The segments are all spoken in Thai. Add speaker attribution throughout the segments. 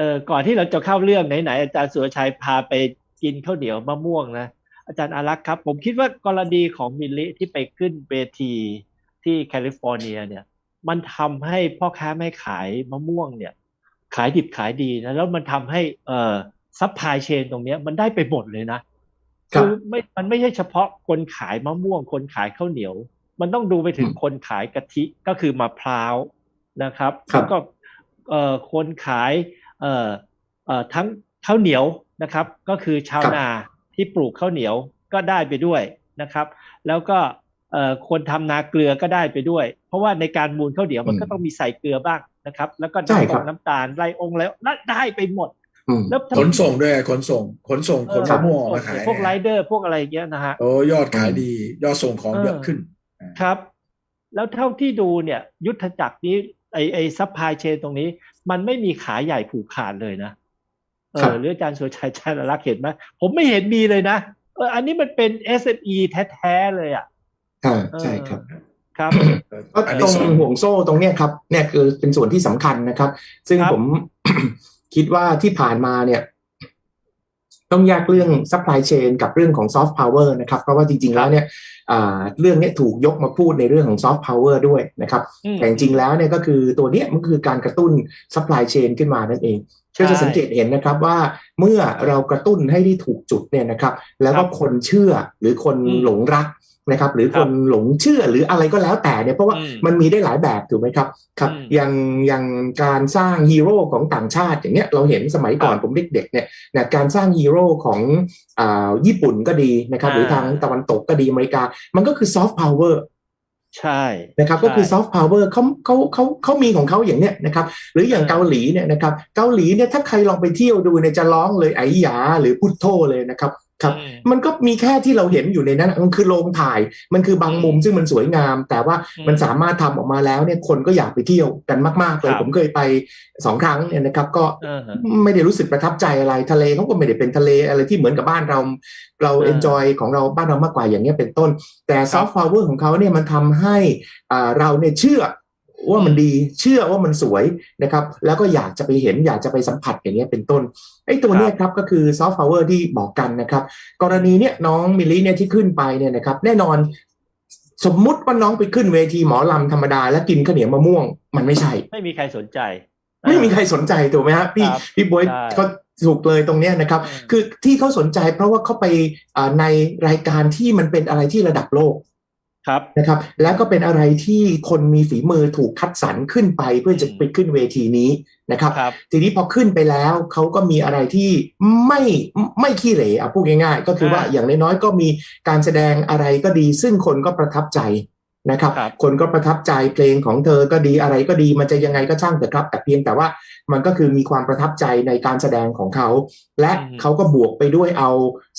Speaker 1: เออก่อนที่เราจะเข้าเรื่องไหนๆอาจารย์สุรชัยพาไปกินข้าวเหนียวมะม่วงนะอาจารย์อารักษ์ครับ ผมคิดว่ากรณีของมิลลิที่ไปขึ้นเวทีที่แคลิฟอร์เนียเนี่ย มันทำให้พ่อค้าแม่ขายมะม่วงเนี่ย ขายดิบขายดีนะแล้วมันทำให้เอ่อซัพพลายเชนตรงเนี้ยมันได้ไปหมดเลยนะ
Speaker 2: ครับ
Speaker 1: คือไม่มันไม่ใช่เฉพาะคนขายมะม่วง คนขายข้าวเหนียว มันต้องดูไปถึง
Speaker 2: อืม
Speaker 1: คนขายกะทิก็คือมะพร้าวนะครับ
Speaker 2: ครับ
Speaker 1: แล้วก็เอ่อคนขาย เอ่อเอ่อทั้งข้าวเหนียวนะครับ ก็คือชาวนาที่ปลูกข้าวเหนียวก็ได้ไปด้วยนะครับ แล้วก็เอ่อคนทำนาเกลือก็ได้ไปด้วย เพราะว่าในการมูลข้าวเหนียวมันก็ต้องมีใส่เกลือบ้างนะครับ แล้วก็
Speaker 2: ใช่
Speaker 1: น้ำ
Speaker 2: ค
Speaker 1: ต
Speaker 2: รั
Speaker 1: ก
Speaker 2: บ
Speaker 1: น้ำตาลไรองแล้วได้ไปหมด
Speaker 2: อืม
Speaker 1: แล้วถ้า
Speaker 3: ขนส่งด้วยขนส่งขนส่งขนมะม่วงออกมาขาย
Speaker 1: พวกไรเดอร์พวกอะไรเงี้ยนะฮะ
Speaker 3: โอ้ยอดขายดี ยอดส่งของเยอะขึ้น
Speaker 1: ครับ แล้วเท่าที่ดูเนี่ย ยุทธจักรนี้ ไอไอซัพพลายเชนตรงนี้ มันไม่มีขาใหญ่ผูกขาดเลยนะเอ
Speaker 2: ครับ
Speaker 1: อหรืออาจารย์สุรชัยชัยรักษ์เห็นไหมผมไม่เห็นมีเลยนะเอออันนี้มันเป็น SME แท้ๆเลยอะ
Speaker 2: อ่าใช่ครับ
Speaker 1: ครับ
Speaker 2: ก็
Speaker 3: อัน
Speaker 2: ตร
Speaker 3: ที่
Speaker 2: ง
Speaker 3: สอง
Speaker 2: ห่วงโซ่ตรงเนี้ยครับเนี่ยคือเป็นส่วนที่สำคัญนะครับ ซึ่ง
Speaker 1: ครับ
Speaker 2: ผมคิดว่าที่ผ่านมาเนี่ย ต้องแยกเรื่อง supply chain กับเรื่องของ soft power นะครับ เพราะว่าจริง ๆ แล้วเนี่ยอ่าเรื่องเนี้ยถูกยกมาพูดในเรื่องของ soft power ด้วยนะครับ
Speaker 1: อืม
Speaker 2: แต่จริงๆแล้วเนี่ยก็คือตัวเนี้ยมันคือการกระตุ้น supply chain ขึ้นมานั่นเอง
Speaker 1: ใช่
Speaker 2: ก็จะสังเกตเห็นนะครับว่าเมื่อเรากระตุ้นให้ได้ถูกจุดเนี่ยนะครับ แล้วก็
Speaker 1: ครับ
Speaker 2: คนเชื่อหรือคน
Speaker 1: อืม
Speaker 2: หลงรัก นะครับหรือ
Speaker 1: ค
Speaker 2: ครับนหลงเชื่อหรืออะไรก็แล้วแต่เนี่ยเพราะว่า
Speaker 1: อืม
Speaker 2: มันมีได้หลายแบบถูกไหมครับครับ
Speaker 1: อืม
Speaker 2: อย่างอย่างการสร้างฮีโร่ของต่างชาติอย่างเงี้ยเราเห็นสมัยก่อน
Speaker 1: ครับ
Speaker 2: ผมเด็กๆเนี่ยนะการสร้างฮีโร่ของอ่าญี่ปุ่นก็ดีนะครับ
Speaker 1: อ่า
Speaker 2: หรือทางตะวันตกก็ดีอเมริกา มันก็คือซอฟต์พาวเวอร์
Speaker 1: ใช่
Speaker 2: นะครับก็คือ
Speaker 1: ใช่
Speaker 2: ซอฟต์พาวเวอร์เขาเขาเขาเขามีของเขาอย่างเนี้ยนะครับหรืออย่าง
Speaker 1: เออ
Speaker 2: เกาหลีเนี่ยนะครับเกาหลีเนี่ยถ้าใครลองไปเที่ยวดูเนี่ยจะร้องเลยไอ้หยาหรือพุทโธเลยนะครับ ครับ
Speaker 1: อืม
Speaker 2: มันก็มีแค่ที่เราเห็นอยู่ในนั้นมันคือโรงถ่าย มันคือบางมุมซึ่งมันสวยงาม แต่ว่า
Speaker 1: อืม
Speaker 2: มันสามารถทำออกมาแล้วเนี่ยคนก็อยากไปเที่ยวกันมากๆเลย
Speaker 1: ครับ
Speaker 2: ผมเคยไปสองครั้งเนี่ยนะครับ ก็
Speaker 1: เออฮะ
Speaker 2: ไม่ได้รู้สึกประทับใจอะไรทะเลเขาก็ไม่ได้เป็นทะเลอะไรที่เหมือนกับบ้านเรา เรา
Speaker 1: เออ
Speaker 2: เอนจอยของเราบ้านเรามากกว่าอย่างเงี้ยเป็นต้น แต่ซอฟต์พาวเวอร์ของเขาเนี่ยมันทำให้อ่าเราเนี่ยเชื่อ ว่ามันดีเชื่อว่ามันสวยนะครับ แล้วก็อยากจะไปเห็นอยากจะไปสัมผัสอย่างเงี้ยเป็นต้นไอ้ตัวเนี้ยครับก็คือซอฟต์พาวเวอร์ที่บอกกันนะครับ กรณีเนี่ยน้องมิลลิเนี่ยที่ขึ้นไปเนี่ยนะครับ แน่นอนสมมุติว่าน้องไปขึ้นเวทีหมอลำธรรมดา แล้วกินข้าวเหนียวมะม่วง มันไม่ใช่
Speaker 1: ไม่มีใครสนใจ
Speaker 2: ไม่มีใครสนใจถูกไหมฮะพี่
Speaker 1: ครับ
Speaker 2: พี่บวย
Speaker 1: ใช่
Speaker 2: ก็ถูกเลยตรงเนี้ยนะครับ
Speaker 1: อืม
Speaker 2: คือที่เขาสนใจเพราะว่าเขาไปอ่าในรายการที่มันเป็นอะไรที่ระดับโลก
Speaker 1: ครับ
Speaker 2: นะครับ แล้วก็เป็นอะไรที่คนมีฝีมือถูกคัดสรรขึ้นไปเพื่อจะ
Speaker 1: อืม
Speaker 2: ไปขึ้นเวทีนี้นะครับ
Speaker 1: ครับ
Speaker 2: ทีนี้พอขึ้นไปแล้วเขาก็มีอะไรที่ไม่ไม่ขี้เหร่อะพูดง่ายๆ ก็คือว่า
Speaker 1: อ่า
Speaker 2: อย่างน้อยๆก็มีการแสดงอะไรก็ดี ซึ่งคนก็ประทับใจ นะครับ
Speaker 1: ครับ
Speaker 2: คนก็ประทับใจเพลงของเธอก็ดีอะไรก็ดีมันจะยังไงก็ช่างแต่ครับ แต่เพียงแต่ว่ามันก็คือมีความประทับใจในการแสดงของเขา และ
Speaker 1: อืม
Speaker 2: เขาก็บวกไปด้วยเอา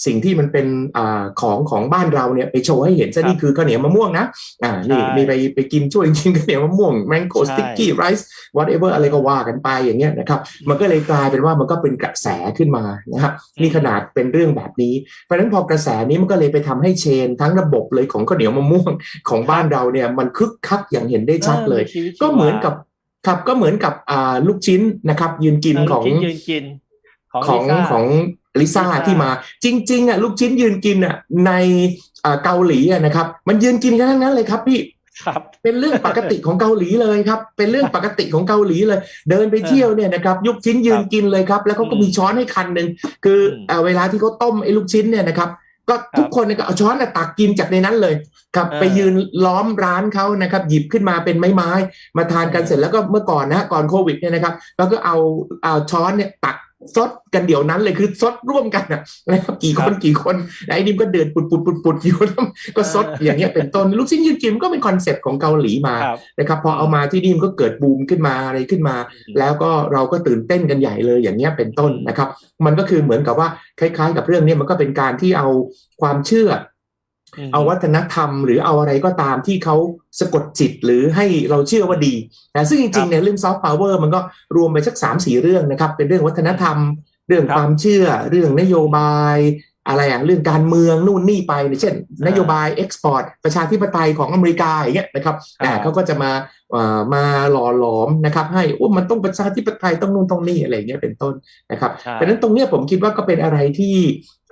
Speaker 2: สิ่งที่มันเป็นอาของของบ้านเราเนี่ยไปโชว์ให้เห็นซะ
Speaker 1: ครับ
Speaker 2: นี่คือข้าวเหนียวมะม่วงนะอ่านี่
Speaker 1: ใช่
Speaker 2: มีไปไปกินช่วยกินข้าวเหนียวมะม่วงแมงโก้
Speaker 1: ใช่
Speaker 2: สติ๊กกี้ไรซ์ whatever อะไรก็ว่ากันไปอย่างเงี้ยนะครับมันก็เลยกลายเป็นว่ามันก็เป็นกระแสขึ้นมานะครับ
Speaker 1: อืม
Speaker 2: นี่ขนาดเป็นเรื่องแบบนี้เพราะฉะนั้นพอกระแสนี้มันก็เลยไปทำให้เชนทั้งระบบเลยของข้าวเหนียวมะม่วงของบ้านเราเนี่ยมันคึกคักอย่างเห็นได้ชัดเลย
Speaker 1: ออมีชีวิตชีวา
Speaker 2: ก็เหมือนกับครับก็เหมือนกับอ่าลูกชิ้นนะครับ ยืนกิน
Speaker 1: เออ
Speaker 2: ของ
Speaker 1: ลูกชิ้นยืนกินของ
Speaker 2: ของ
Speaker 1: ลิซ่า
Speaker 2: ของลิซ่า
Speaker 1: ลิซ่า
Speaker 2: ที่มา จริง ๆอะลูกชิ้นยืนกินอะในอ่าเกาหลีอะนะครับ มันยืนกินกันทั้งนั้นเลยครับพี่
Speaker 1: ครับ
Speaker 2: เป็นเรื่องปกติของเกาหลีเลยครับ เป็นเรื่องปกติของเกาหลีเลย เดินไปเที่ยวเนี่ยนะครับยุกชิ้นยืนกินเลยครับ แล้วเขาก็
Speaker 1: อืม
Speaker 2: มีช้อนให้คันหนึ่งคือ
Speaker 1: ม
Speaker 2: เอ่อเวลาที่เขาต้มไอ้ลูกชิ้นเนี่ยนะครับ ก็ทุกคนเนี่ยก็เอาช้อนน่ะตักกินจากในนั้นเลยครับ
Speaker 1: เออ
Speaker 2: ไปยืนล้อมร้านเขานะครับ หยิบขึ้นมาเป็นไม้ๆมาทานกัน
Speaker 1: เออ
Speaker 2: เสร็จแล้วก็เมื่อก่อนนะฮะก่อนโควิดเนี่ยนะครับแล้วก็เอาเอาช้อนเนี่ยตัก ซดกันเดี๋ยวนั้นเลยคือซดร่วมกันนะนะครับกี่คนกี่คนไอ้นี่ก็เดินปุดปุดปุดปุดอยู่แล้วก็ซดอย่างเงี้ยเป็นต้นลูกชิ้นยืนกินมันก็เป็นคอนเซ็ปต์ของเกาหลีมา
Speaker 1: ครับ
Speaker 2: นะครับพอเอามาที่นี่มันก็เกิดบูมขึ้นมาอะไรขึ้นมา แล้วก็เราก็ตื่นเต้นกันใหญ่เลยอย่างเงี้ยเป็นต้นนะครับ มันก็คือเหมือนกับว่าคล้ายๆ กับเรื่องเนี้ยมันก็เป็นการที่เอาความเชื่อ
Speaker 1: ม
Speaker 2: เอาวัฒนธรรมหรือเอาอะไรก็ตามที่เขาสะกดจิตหรือให้เราเชื่อว่าดีนะซึ่งจ
Speaker 1: ครั
Speaker 2: ริง
Speaker 1: บ
Speaker 2: ๆเนี่ยเรื่องซอฟต์พาวเวอร์มันก็รวมไปสักสามสี่เรื่องนะครับ เป็นเรื่องวัฒนธรรม เรื่อง
Speaker 1: ครับ
Speaker 2: ความเชื่อ เรื่องนโยบาย อะไรอะเรื่องการเมืองนู่นนี่ไปเช่น
Speaker 1: อ่าน
Speaker 2: โยบายเอ็กซ์พอร์ตประชาธิปไตยของอเมริกาอย่างเงี้ยนะครับ
Speaker 1: ครับ
Speaker 2: แต่เขาก็จะมาเอ่อมาหล่อหลอมนะครับ ให้โอ้มันต้องประชาธิปไตยต้องนู่นต้องนี่อะไรอย่างเงี้ยเป็นต้นนะครับ
Speaker 1: ใช่
Speaker 2: ดังนั้นตรงเนี้ยผมคิดว่าก็เป็นอะไรที่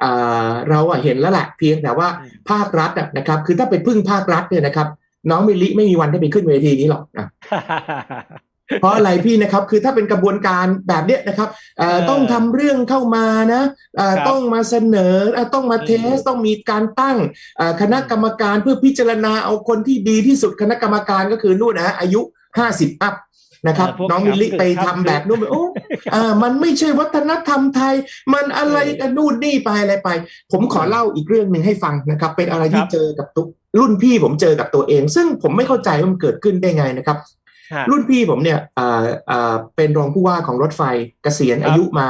Speaker 2: อ่าเราอะเห็นแล้วแหละเพียงแต่ว่า
Speaker 1: อืม
Speaker 2: ภาครัฐอะนะครับคือถ้าไปพึ่งภาครัฐเนี่ยนะครับ น้องมิลลิไม่มีวันได้ไปขึ้นเวทีนี้หรอกนะ เพราะอะไรพี่นะครับคือถ้าเป็นกระบวนการแบบเนี้ยนะครับเอ่อ
Speaker 1: เออ
Speaker 2: ต้องทำเรื่องเข้ามานะเอ่อ
Speaker 1: ครับ
Speaker 2: ต้องมาเสนอเอ่อต้องมา
Speaker 1: อืม
Speaker 2: เทสต้องมีการตั้งเอ่อคณะกรรมการเพื่อพิจารณาเอาคนที่ดีที่สุดคณะกรรมการก็คือนู่นนะอายุห้าสิบอัพนะครับ
Speaker 1: เออพวก
Speaker 2: น้องมิลลิ
Speaker 1: ครับ
Speaker 2: ไปทำแบบนู่นไปโอ้อ่ามันไม่ใช่วัฒนธรรมไทย มันอะไรกันนู่นนี่ไปอะไรไป ผมขอเล่าอีกเรื่องหนึ่งให้ฟังนะครับ เป็นอะไรที่
Speaker 1: ครับ
Speaker 2: เจอกับทุกรุ่นพี่ผมเจอกับตัวเอง ซึ่งผมไม่เข้าใจว่ามันเกิดขึ้นได้ไงนะครับ
Speaker 1: ฮะ
Speaker 2: รุ่นพี่ผมเนี่ยอ่าอ่าเป็นรองผู้ว่าของรถไฟเกษียณ
Speaker 1: ครับ
Speaker 2: อายุมา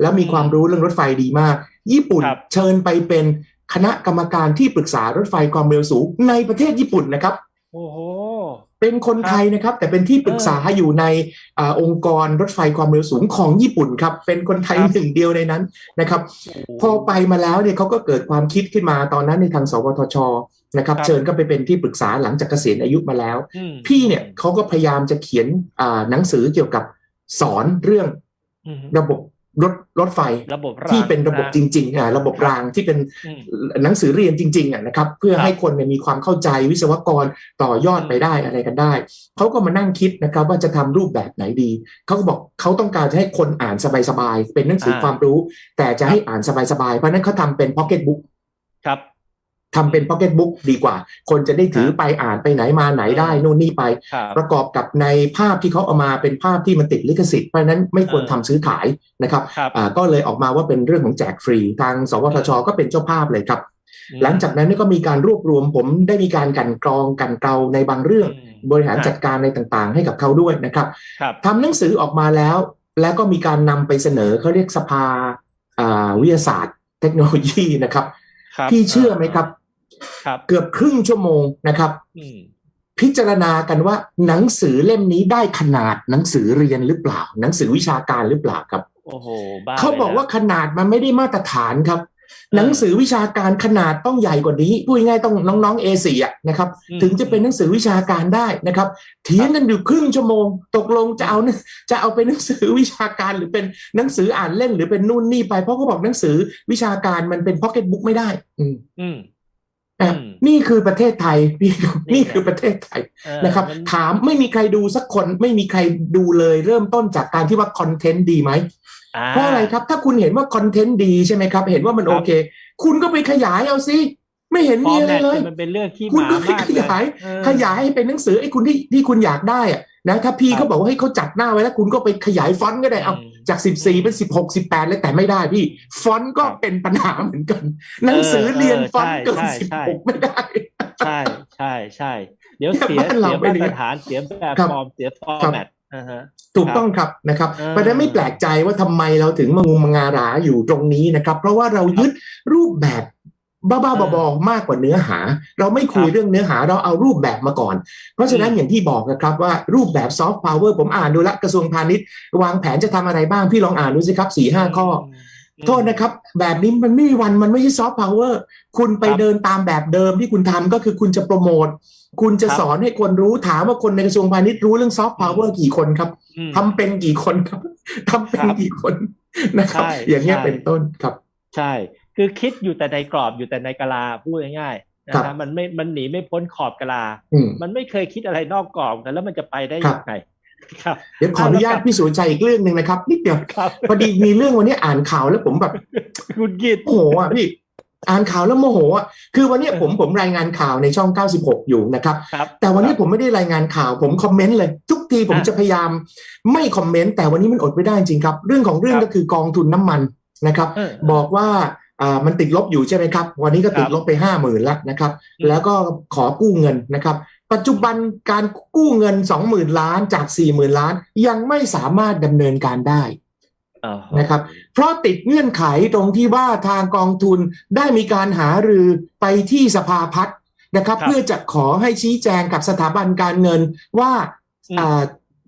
Speaker 2: แล้วมี
Speaker 1: อืม
Speaker 2: ความรู้เรื่องรถไฟดีมาก ญี่ปุ่น
Speaker 1: ครับ
Speaker 2: เชิญไปเป็นคณะกรรมการที่ปรึกษารถไฟความเร็วสูงในประเทศญี่ปุ่นนะครับ
Speaker 1: โอ้โห
Speaker 2: เป็นคนไทยนะครับ แต่เป็นที่ปรึกษาอยู่ในอาองค์กรรถไฟความเร็วสูงของญี่ปุ่นครับ เป็นคนไทย
Speaker 1: ครับ
Speaker 2: หนึ่งเดียวในนั้นนะครับ พอไปมาแล้วเนี่ยเขาก็เกิดความคิดขึ้นมาตอนนั้นในทางสวทช นะครับ
Speaker 1: ครับ
Speaker 2: เชิญก็ไปเป็นที่ปรึกษาหลังจากเกษียณอายุมาแล้ว
Speaker 1: อืม
Speaker 2: พี่เนี่ยเขาก็พยายามจะเขียนอ่าหนังสือเกี่ยวกับสอนเรื่อง
Speaker 1: อืม
Speaker 2: ระบบรถรถไฟ
Speaker 1: ระบบาง
Speaker 2: ที่เป็นระบบ
Speaker 1: นะ
Speaker 2: จริงๆอ่าระบบรางที่เป็น
Speaker 1: อืม
Speaker 2: หนังสือเรียนจริงๆอะนะครับ เพื่อ
Speaker 1: ครับ
Speaker 2: ให้คนเนี่ยมีความเข้าใจวิศวกรต่อยอด
Speaker 1: อืม
Speaker 2: ไปได้อะไรกันได้เขาก็มานั่งคิดนะครับ ว่าจะทำรูปแบบไหนดีเขาก็บอกเขาต้องการจะให้คนอ่านสบายๆเป็นหนังสือความรู้ แต่จะให้อ่านสบายๆเพราะฉะนั้นเขาทำเป็นพ็อกเก็ตบุ๊ก
Speaker 1: ครับ
Speaker 2: ทำเป็นพ็อกเก็ตบุ๊กดีกว่า คนจะได้ถือไปอ่านไปไหนมาไหนได้นู่นนี่ไป
Speaker 1: ครับ
Speaker 2: ประกอบกับในภาพที่เขาเอามาเป็นภาพที่มันติดลิขสิทธิ์เพราะฉะนั้นไม่ควร
Speaker 1: เออ
Speaker 2: ทำซื้อขายนะครับ
Speaker 1: ครับ
Speaker 2: อ่าก็เลยออกมาว่าเป็นเรื่องของแจกฟรี ทางสวทช ก็เป็นเจ้าภาพเลยครับ หลังจากนั้นเนี่ยก็มีการรวบรวมผมได้มีการกลันกรองกลันเกลาในบางเรื่อง
Speaker 1: อืม
Speaker 2: บริหารจัดการในต่างๆ ให้กับเขาด้วยนะครับ
Speaker 1: ครับ
Speaker 2: ทำหนังสือออกมาแล้ว แล้วก็มีการนำไปเสนอเขาเรียกสภาอ่าวิทยาศาสตร์ เทคโนโลยีนะครับ
Speaker 1: ครับ
Speaker 2: พี่เชื่อไหมครับ
Speaker 1: ครับ
Speaker 2: เกือบครึ่งชั่วโมงนะครับ
Speaker 1: อืม
Speaker 2: พิจารณากันว่าหนังสือเล่มนี้ได้ขนาดหนังสือเรียนหรือเปล่า หนังสือวิชาการหรือเปล่าครับ
Speaker 1: โอ้โหบ้า
Speaker 2: เขาบอก
Speaker 1: ลยนะ
Speaker 2: ว่าขนาดมันไม่ได้มาตรฐานครับ
Speaker 1: ออ
Speaker 2: หนังสือวิชาการขนาดต้องใหญ่กว่านี้พูดง่ายๆต้องน้องๆ A4 อะนะครับ
Speaker 1: อืม
Speaker 2: ถึงจะเป็นหนังสือวิชาการได้นะครับเถียงกันอยู่ครึ่งชั่วโมง ตกลงจะเอาหนังจะเอาเป็นหนังสือวิชาการหรือเป็นหนังสืออ่านเล่นหรือเป็นนู่นนี่ไปเพราะเขาบอกหนังสือวิชาการมันเป็นพ็อกเก็ตบุ๊กไม่ได้ อืม
Speaker 1: อืม
Speaker 2: อะ
Speaker 1: อืม
Speaker 2: นี่คือประเทศไทยพี่ครับ
Speaker 1: นี่
Speaker 2: นี่
Speaker 1: ไง
Speaker 2: คือประเทศไทย
Speaker 1: เออ
Speaker 2: นะครับ
Speaker 1: มัน
Speaker 2: ถามไม่มีใครดูสักคนไม่มีใครดูเลย เริ่มต้นจากการที่ว่าคอนเทนต์ดีไหม
Speaker 1: อ่า
Speaker 2: เพราะอะไรครับ ถ้าคุณเห็นว่าคอนเทนต์ดีใช่ไหมครับ เห็นว่ามัน
Speaker 1: ครับ
Speaker 2: โอเค คุณก็ไปขยายเอาสิ ไม่เห็น
Speaker 1: ฟอ
Speaker 2: มี
Speaker 1: ร์
Speaker 2: อะไร
Speaker 1: แมต
Speaker 2: เลย
Speaker 1: มันเป็นเรื่องที่
Speaker 2: คุณ
Speaker 1: ห
Speaker 2: ก็
Speaker 1: มา
Speaker 2: ไป
Speaker 1: มาก
Speaker 2: ขยาย
Speaker 1: เลเออ
Speaker 2: ขยายให้เป็นหนังสือไอ้คุณที่ที่คุณอยากได้อะนะถ้าพี่
Speaker 1: ครับ
Speaker 2: เขาบอกว่าให้เขาจัดหน้าไว้แล้วคุณก็ไปขยายฟอนต์ก็ได้เอา
Speaker 1: อืม
Speaker 2: จาก 14 เป็น 16 18เลยแต่ไม่ได้พี่ ฟอนต์ก็
Speaker 1: ครับ
Speaker 2: เป็นปัญหาเหมือนกัน หนังสือเรียน
Speaker 1: เออ
Speaker 2: ฟอนต์เกิน
Speaker 1: ใช่ใช่
Speaker 2: 16 ไม่ได้
Speaker 1: ใช่ใช่ใช่เดี๋ยว
Speaker 2: เนี่ย
Speaker 1: เสีย
Speaker 2: บ้านเรา
Speaker 1: เสีย
Speaker 2: เป็น
Speaker 1: มา
Speaker 2: อย่าง
Speaker 1: ต
Speaker 2: นี้
Speaker 1: รฐานเสียแบบ
Speaker 2: ครับ
Speaker 1: ฟอร์มเสียฟอร์
Speaker 2: ครับ
Speaker 1: แมตอ่าฮะ
Speaker 2: ถูกต้องครับนะครับ
Speaker 1: เออ
Speaker 2: เพราะฉะนั้นไม่แปลกใจว่าทำไมเราถึงมางุมมางาราอยู่ตรงนี้นะครับ เพราะว่าเรายึดรูปแบบ บ้าๆบอๆมากกว่าเนื้อหา เราไม่คุย
Speaker 1: ครับ
Speaker 2: เรื่องเนื้อหาเราเอารูปแบบมาก่อน เพราะฉะนั้น
Speaker 1: อืม
Speaker 2: อย่างที่บอกนะครับว่ารูปแบบซอฟต์พาวเวอร์ผมอ่านดูและกระทรวงพาณิชย์วางแผนจะทำอะไรบ้าง พี่ลองอ่านดูสิครับสี่ห้าข้อ
Speaker 1: ม
Speaker 2: โทษนะครับ แบบนี้มันไม่มีวันมันไม่ใช่ซอฟต์พาวเวอร์คุณไป
Speaker 1: ครับ
Speaker 2: เดินตามแบบเดิมที่คุณทำก็คือคุณจะโปรโมทคุณจะ
Speaker 1: ครับ
Speaker 2: สอนให้คนรู้ถามว่าคนในกระทรวงพาณิชย์รู้เรื่องซอฟต์พาวเวอร์กี่คนครับ
Speaker 1: อืม
Speaker 2: ทำเป็นกี่คนครับทำเป็น
Speaker 1: ครับ
Speaker 2: กี่คนนะครับ
Speaker 1: ใช่
Speaker 2: อย่างเงี้ย
Speaker 1: ใช่
Speaker 2: เป็นต้นครับ
Speaker 1: ใช่ คือคิดอยู่แต่ในกรอบอยู่แต่ในกะลาพูดง่ายๆนะครับฮะมันไม่มันหนีไม่พ้นขอบกะลา
Speaker 2: อืม
Speaker 1: มันไม่เคยคิดอะไรนอกกรอบกันแล้วมันจะไปได้
Speaker 2: ครั
Speaker 1: ยั
Speaker 2: บ
Speaker 1: งไงครับ
Speaker 2: เดี๋ยวขออนุญาตพี่สุรชัยอีกเรื่องหนึ่งนะครับนิดเดียว
Speaker 1: ครับ
Speaker 2: พอดีมีเรื่องวันนี้อ่านข่าวแล้วผมแบบ
Speaker 1: คุณกิด
Speaker 2: โมโหอะพี่อ่านข่าวแล้วโมโหอะคือวันนี้ผมผมรายงานข่าวในช่อง 96 อยู่นะครับ
Speaker 1: ครับ
Speaker 2: แต่วันนี้ผมไม่ได้รายงานข่าวผมคอมเมนต์เลย ทุกทีผม
Speaker 1: อะ
Speaker 2: จะพยายามไม่คอมเมนต์แต่วันนี้มันอดไม่ได้จริงครับ เรื่องของเรื่อง
Speaker 1: ครับ
Speaker 2: ก็คือกองทุนน้ำมันนะครับ
Speaker 1: เออ
Speaker 2: บอกว่าอ่า มันติดลบอยู่ใช่ไหมครับ วันนี้ก็ติด
Speaker 1: ครับ
Speaker 2: ลบไปห้าหมื่นแล้วนะครับ
Speaker 1: อืม
Speaker 2: แล้วก็ขอกู้เงินนะครับ ปัจจุบันการกู้เงิน20,000ล้านจาก40,000ล้าน ยังไม่สามารถดำเนินการได้
Speaker 1: อ๋อ
Speaker 2: นะครับ เพราะติดเงื่อนไขตรงที่ว่าทางกองทุนได้มีการหารือไปที่สภาพัฒน์นะครับ
Speaker 1: ครับ
Speaker 2: เพื่อจะขอให้ชี้แจงกับสถาบันการเงินว่า
Speaker 1: อืม
Speaker 2: อ่า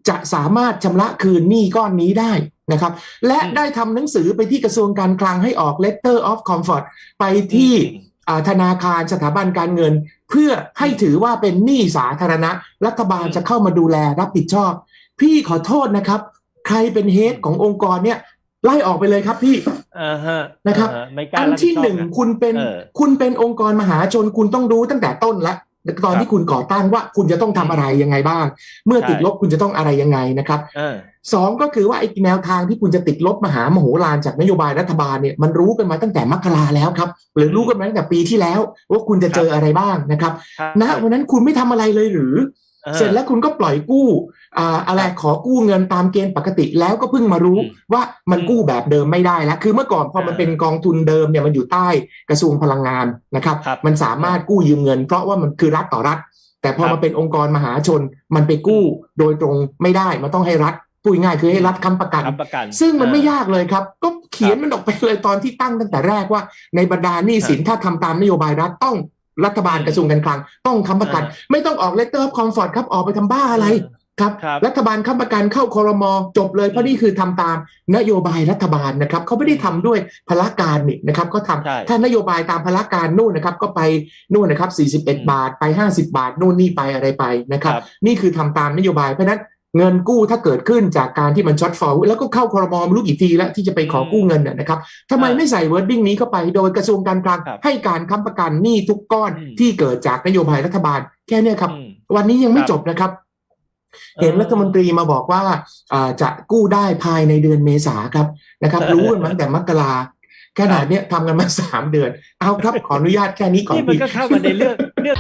Speaker 2: จะสามารถชำระคืนหนี้ก้อนนี้ได้ นะครับ และ
Speaker 1: อืม
Speaker 2: ได้ทำหนังสือไปที่กระทรวงการคลังให้ออก letter of comfort ไปที่อ่าธนาคารสถาบันการเงิน เพื่อให้ถือว่าเป็นหนี้สาธารณะ รัฐบาล
Speaker 1: อืม
Speaker 2: จะเข้ามาดูแลรับผิดชอบ พี่ขอโทษนะครับ ใครเป็นเฮดขององค์กรเนี่ยไล่ออกไปเลยครับพี่
Speaker 1: อ่าฮะ
Speaker 2: นะครับ
Speaker 1: อ่าฮไม่กล้า
Speaker 2: อัน
Speaker 1: รับผิด
Speaker 2: ที่
Speaker 1: ชอบ
Speaker 2: หนึ่ง
Speaker 1: นะ
Speaker 2: คุณเป็น
Speaker 1: เออ
Speaker 2: คุณเป็นองค์กรมหาชนคุณต้องรู้ตั้งแต่ต้นละ ตอน
Speaker 1: ครับ
Speaker 2: ที่คุณก่อตั้งว่าคุณจะต้องทำอะไรยังไงบ้าง เมื่อ
Speaker 1: ใช่
Speaker 2: ติดลบคุณจะต้องอะไรยังไงนะครับ
Speaker 1: เออ
Speaker 2: สองก็คือว่าไอ้แนวทางที่คุณจะติดลบมหามโหฬารจากนโยบายรัฐบาลเนี่ยมันรู้กันมาตั้งแต่มกราแล้วครับ หรือรู้กันมาตั้งแต่ปีที่แล้ว ว่าคุณจะเจออะไรบ้างนะครับ
Speaker 1: ครับ
Speaker 2: ณวันนั้นคุณไม่ทำอะไรเลยหรือ
Speaker 1: ออ
Speaker 2: เสร็จแล้วคุณก็ปล่อยกู้อ่าอะไรขอกู้เงินตามเกณฑ์ปกติ แล้วก็เพิ่งมารู้
Speaker 1: อืม
Speaker 2: ว่ามัน
Speaker 1: อืม
Speaker 2: กู้แบบเดิมไม่ได้แล้วคือเมื่อก่อนพอมัน
Speaker 1: อ่า
Speaker 2: เป็นกองทุนเดิมเนี่ยมันอยู่ใต้กระทรวงพลังงานนะครับ
Speaker 1: ครับ
Speaker 2: มันสามารถกู้ยืมเงิน เพราะว่ามันคือรัฐต่อรัฐ แต่พอ
Speaker 1: ครับ
Speaker 2: มาเป็นองค์กรมหาชน มันไปกู้โดยตรงไม่ได้มันต้องให้รัฐพูดง่ายๆคือให้รัฐค้ำประกัน
Speaker 1: ค้ำประกัน
Speaker 2: ซึ่งมันไม่
Speaker 1: เออยา
Speaker 2: กเลยครับ ก็เขียน
Speaker 1: ครับ
Speaker 2: มันออกไปเลยตอนที่ตั้งตั้งแต่แรกว่า ในบรรดาหนี้สินถ้าทำตามนโยบายรัฐต้อง รัฐบาล
Speaker 1: อืม
Speaker 2: กระทรวงการคลัง ต้องค้ำประกัน
Speaker 1: อ่า
Speaker 2: ไม่ต้องออกเลตเตอร์ออฟคอมฟอร์ตครับออกไปทำบ้าอะไรครับ
Speaker 1: ครับ
Speaker 2: รัฐบาลค้ำประกันเข้าคอรมอจบเลยเพราะนี่คือทำตามนโยบายรัฐบาลนะครับเขาไม่ได้ทำด้วยพละการนี่นะครับก็ทำ
Speaker 1: ใช่
Speaker 2: ถ้านโยบายตามพละการนู่นนะครับก็ไปนู่นนะครับ
Speaker 1: อืม
Speaker 2: 41 บาทไป 50 บาทนู่นนี่ไปอะไรไปนะครับ
Speaker 1: ครับ
Speaker 2: นี่คือทำตามนโยบายเพราะฉะนั้น เงินกู้ถ้าเกิดขึ้นจากการที่มันช็อตฟอลแล้วก็เข้าคอรมอไม่รู้กี่ทีแล้วที่จะไปขอกู้เงินน่ะนะครับทำไม
Speaker 1: อ่า
Speaker 2: ไม่ใส่เวิร์ดดิ้งนี้เข้าไปโดยกระทรวงการคลัง
Speaker 1: ครับ
Speaker 2: ให้การค้ำประกันหนี้ทุกก้อน
Speaker 1: อืม
Speaker 2: ที่เกิดจากนโยบายรัฐบาล แค่เนี้ยครับ
Speaker 1: อืม
Speaker 2: วันนี้ยังไม่
Speaker 1: ครับ
Speaker 2: จบนะครับ เห็นรัฐมนตรีมาบอกว่าอ่าจะกู้ได้ภายในเดือนเมษาครับนะครับ รู้กันมาตั้งแต่มกราขนาดเนี้ยทำกันมาสามเดือน เอาครับขออนุญาตแค่นี้ก่อน
Speaker 1: นี่มัน
Speaker 2: พี่
Speaker 1: ก็เข้ามาในเรื่องเรื่อง